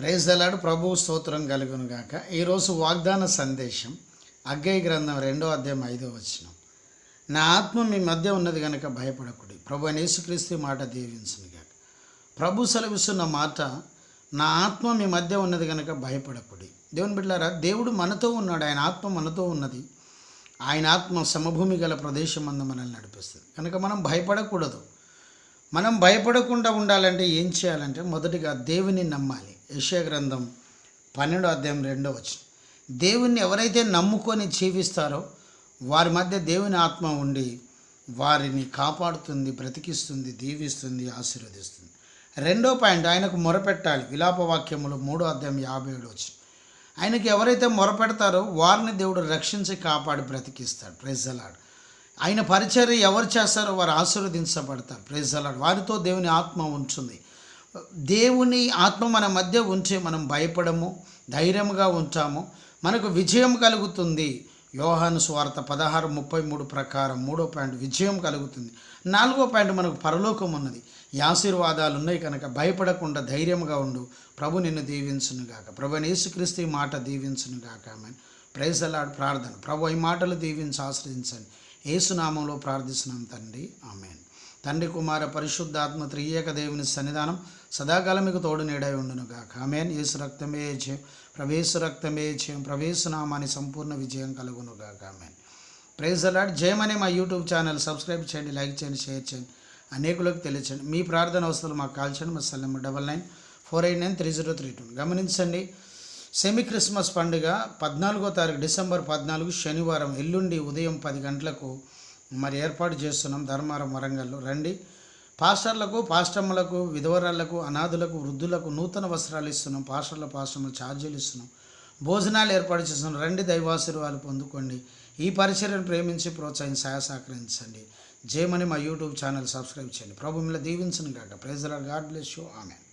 Praise దలాడు ప్రభు స్తోత్రం కలుగును గాక. ఈరోజు వాగ్దాన సందేశం అగ్గయ్య గ్రంథం రెండో అధ్యాయం ఐదో వచనం. నా ఆత్మ మీ మధ్య ఉన్నది కనుక భయపడకుడి. ప్రభు యేసుక్రీస్తు మాట దీవించును గాక. ప్రభు సెలవిస్తున్న మాట నా ఆత్మ మీ మధ్య ఉన్నది కనుక భయపడకుడి. దేవుని బిడ్డారా దేవుడు మనతో ఉన్నాడు ఆయన ఆత్మ మనతో ఉన్నది. ఆయన ఆత్మ సమభూమి గల ప్రదేశం అందు మనల్ని నడిపిస్తుంది. కనుక మనం భయపడకూడదు. మనం భయపడకుండా ఉండాలంటే ఏం చేయాలంటే మొదటిగా దేవుని నమ్మాలి. యెషయా గ్రంథం పన్నెండో అధ్యాయం రెండో వచ్చిన దేవుణ్ణి ఎవరైతే నమ్ముకొని జీవిస్తారో వారి మధ్య దేవుని ఆత్మ ఉండి వారిని కాపాడుతుంది బ్రతికిస్తుంది దీవిస్తుంది ఆశీర్వదిస్తుంది. రెండో పాయింట్ ఆయనకు మొరపెట్టాలి. విలాపవాక్యములు మూడో అధ్యాయం యాభై ఏడు వచ్చింది ఆయనకి ఎవరైతే మొరపెడతారో వారిని దేవుడు రక్షించి కాపాడి బ్రతికిస్తాడు. ప్రెజలాడు ఆయన పరిచర్య ఎవరు చేస్తారో వారు ఆశీర్వదించబడతారు. ప్రేజలాడు వారితో దేవుని ఆత్మ ఉంటుంది. దేవుని ఆత్మ మన మధ్య ఉంచే మనం భయపడము ధైర్యంగా ఉంచాము. మనకు విజయం కలుగుతుంది. యోహాను స్వార్థ పదహారు ముప్పై మూడు ప్రకారం మూడో పాయింట్ విజయం కలుగుతుంది. నాలుగో పాయింట్ మనకు పరలోకం ఉన్నది. ఈ ఆశీర్వాదాలు ఉన్నాయి కనుక భయపడకుండా ధైర్యంగా ఉండు. ప్రభు నిన్ను దీవించును గాక. ప్రభు యేసుక్రీస్తు ఈ మాట దీవించును గాక. ఆమె ప్రైజలాడు ప్రార్థన. ప్రభు ఈ మాటలు దీవించి ఆశ్రయించండి. ఏసునామంలో ప్రార్థిస్తున్నాం తండ్రి. ఆమెన్. తండ్రి కుమార పరిశుద్ధాత్మ త్రియేక దేవుని సన్నిధానం సదాకాలం మీకు తోడు నీడై ఉండునుగాక ఆమెన్. యేసు రక్తమే జయం. ప్రవేశ రక్తమే జయం. ప్రవేశనామాని సంపూర్ణ విజయం కలుగునుగాక ఆమెన్. ప్రైజ్ అలాడ్ జయం అనే మా యూట్యూబ్ ఛానల్ సబ్స్క్రైబ్ చేయండి లైక్ చేయండి షేర్ చేయండి. అనేకులకు తెలియచండి మీ ప్రార్థన అవసరాలు మాకు కాల్ చేయండి. మా cell number double nine four eight nine three zero three two. గమనించండి సెమీ క్రిస్మస్ పండుగ పద్నాలుగో తారీఖు డిసెంబర్ పద్నాలుగు శనివారం ఎల్లుండి ఉదయం పది గంటలకు మరి ఏర్పాటు చేస్తున్నాం ధర్మారం వరంగల్లో. రండి. పాస్టర్లకు పాస్టమ్మలకు విధవరాళ్ళకు అనాథులకు వృద్ధులకు నూతన వస్త్రాలు ఇస్తున్నాం. పాస్టర్ల పాస్టర్లు ఛార్జీలు ఇస్తున్నాం. భోజనాలు ఏర్పాటు చేస్తున్నాం. రండి దైవాశీర్వాదాలు పొందుకోండి. ఈ పరిచర్యను ప్రేమించి ప్రోత్సహించి సహాయ సహకరించండి. జయమని మా యూట్యూబ్ ఛానల్ సబ్స్క్రైబ్ చేయండి. ప్రభు మిమ్మల్ని దీవించను కాక praise God bless you. Amen.